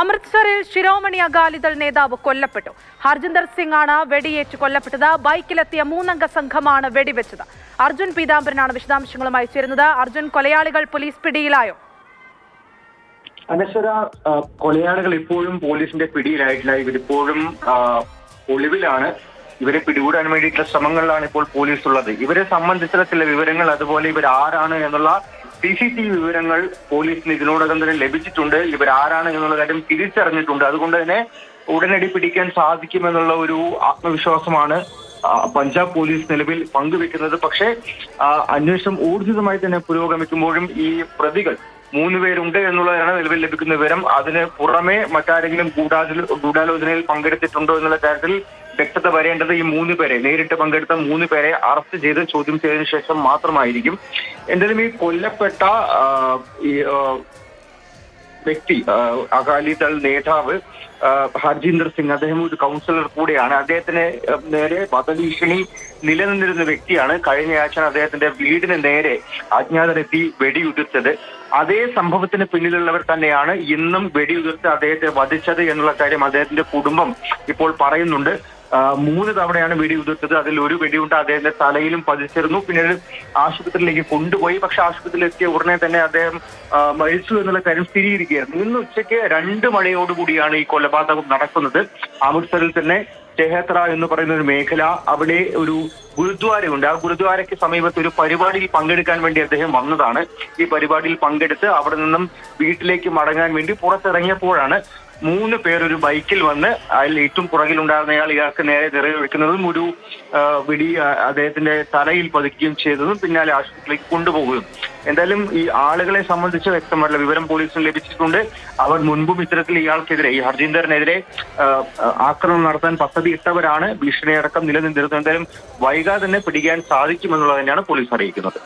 അമൃത്സറിൽ ശിരോമണി അകാലിദൾ നേതാവ് കൊല്ലപ്പെട്ടു. ഹർജിന്ദർ സിംഗ് ആണ് വെടിയേറ്റ് കൊല്ലപ്പെട്ടത്. ബൈക്കിലെത്തിയ മൂന്നംഗ സംഘമാണ് വെടിവെച്ചത്. അർജുൻ പീതാംബരനാണ് വിശദാംശങ്ങളുമായി ചേരുന്നത്. അർജുൻ കൊലയാളികൾ പോലീസ് പിടിയിലായോ? അനശ്വര കൊലയാളികൾ ഇപ്പോഴും പോലീസിന്റെ പിടിയിലായിട്ടില്ല. ഇവരിപ്പോഴും ഒളിവിലാണ്. ഇവരെ പിടികൂടാൻ വേണ്ടിയിട്ടുള്ള ശ്രമങ്ങളിലാണ് ഇപ്പോൾ പോലീസ് ഉള്ളത് ഇവരെ സംബന്ധിച്ചുള്ള ചില വിവരങ്ങൾ അതുപോലെ ഇവർ ആരാണ് എന്നുള്ള സി സി ടി വി വിവരങ്ങൾ പോലീസിന് ഇതിനോടകം തന്നെ ലഭിച്ചിട്ടുണ്ട്. ഇവർ ആരാണ് എന്നുള്ള കാര്യം തിരിച്ചറിഞ്ഞിട്ടുണ്ട്. അതുകൊണ്ട് തന്നെ ഉടനടി പിടിക്കാൻ സാധിക്കുമെന്നുള്ള ഒരു ആത്മവിശ്വാസമാണ് പഞ്ചാബ് പോലീസ് നിലവിൽ പങ്കുവെക്കുന്നത്. പക്ഷേ അന്വേഷണം ഊർജിതമായി തന്നെ പുരോഗമിക്കുമ്പോഴും ഈ പ്രതികൾ മൂന്ന് പേരുണ്ട് എന്നുള്ളതാണ് നിലവിൽ ലഭിക്കുന്ന വിവരം. അതിന് പുറമെ മറ്റാരെങ്കിലും ഗൂഢാലോ ഗൂഢാലോചനയിൽ പങ്കെടുത്തിട്ടുണ്ടോ എന്നുള്ള കാര്യത്തിൽ വ്യക്തത വരേണ്ടത് ഈ മൂന്ന് പേരെ നേരിട്ട് പങ്കെടുത്ത മൂന്ന് പേരെ അറസ്റ്റ് ചെയ്ത് ചോദ്യം ചെയ്തതിനു ശേഷം മാത്രമായിരിക്കും. എന്തായാലും ഈ കൊല്ലപ്പെട്ട ഈ വ്യക്തി അകാലിദൾ നേതാവ് ഹർജീന്ദർ സിംഗ് അദ്ദേഹം ഒരു കൗൺസിലർ കൂടെയാണ്. അദ്ദേഹത്തിന് നേരെ വധഭീഷണി നിലനിന്നിരുന്ന വ്യക്തിയാണ്. കഴിഞ്ഞയാഴ്ച അദ്ദേഹത്തിന്റെ വീടിന് നേരെ അജ്ഞാതരെത്തി വെടിയുതിർത്തത്. അതേ സംഭവത്തിന് പിന്നിലുള്ളവർ തന്നെയാണ് ഇന്നും വെടിയുതിർത്ത് അദ്ദേഹത്തെ വധിച്ചത് എന്നുള്ള കാര്യം അദ്ദേഹത്തിന്റെ കുടുംബം ഇപ്പോൾ പറയുന്നുണ്ട്. മൂന്ന് തവണയാണ് വെടിയുതിർത്തത് അതിൽ ഒരു വെടിയുണ്ട്. അദ്ദേഹത്തിന്റെ തലയിലും പതിച്ചിരുന്നു. പിന്നീട് ആശുപത്രിയിലേക്ക് കൊണ്ടുപോയി. പക്ഷെ ആശുപത്രിയിൽ എത്തിയ ഉടനെ തന്നെ അദ്ദേഹം മരിച്ചു എന്നുള്ള കാര്യം സ്ഥിരീകരിക്കുകയായിരുന്നു. ഇന്ന് ഉച്ചയ്ക്ക് രണ്ട് മണിയോടുകൂടിയാണ് ഈ കൊലപാതകം നടക്കുന്നത്. അമൃത്സറിൽ തന്നെ ചെഹത്ര എന്ന് പറയുന്ന ഒരു മേഖല അവിടെ ഒരു ഗുരുദ്വാരയുണ്ട്. ആ ഗുരുദ്വാരയ്ക്ക് സമീപത്ത് ഒരു പരിപാടിയിൽ പങ്കെടുക്കാൻ വേണ്ടി അദ്ദേഹം വന്നതാണ്. ഈ പരിപാടിയിൽ പങ്കെടുത്ത് അവിടെ നിന്നും വീട്ടിലേക്ക് മടങ്ങാൻ വേണ്ടി പുറത്തിറങ്ങിയപ്പോഴാണ് മൂന്ന് പേർ ഒരു ബൈക്കിൽ വന്ന് അതിൽ ഏറ്റവും പുറകിലുണ്ടായിരുന്ന ഇയാൾ ഇയാൾക്ക് നേരെ നിറയൊഴിക്കുന്നതും ഒരു വിടി അദ്ദേഹത്തിന്റെ തലയിൽ പതിക്കുകയും ചെയ്തതും പിന്നാലെ ആശുപത്രിയിലേക്ക് കൊണ്ടുപോകുകയും എന്തായാലും ഈ ആളുകളെ സംബന്ധിച്ച് വ്യക്തമായിട്ടുള്ള വിവരം പോലീസിന് ലഭിച്ചിട്ടുണ്ട്. അവർ മുൻപും ഇത്തരത്തിൽ ഇയാൾക്കെതിരെ ഈ ഹർജീന്ദറിനെതിരെ ആക്രമണം നടത്താൻ പദ്ധതി ഇട്ടവരാണ്. ഭീഷണിയടക്കം നിലനിന്നിരുന്നത് എന്തായാലും വൈകാതെ തന്നെ പിടിക്കാൻ സാധിക്കുമെന്നുള്ളത് തന്നെയാണ് പോലീസ് അറിയിക്കുന്നത്.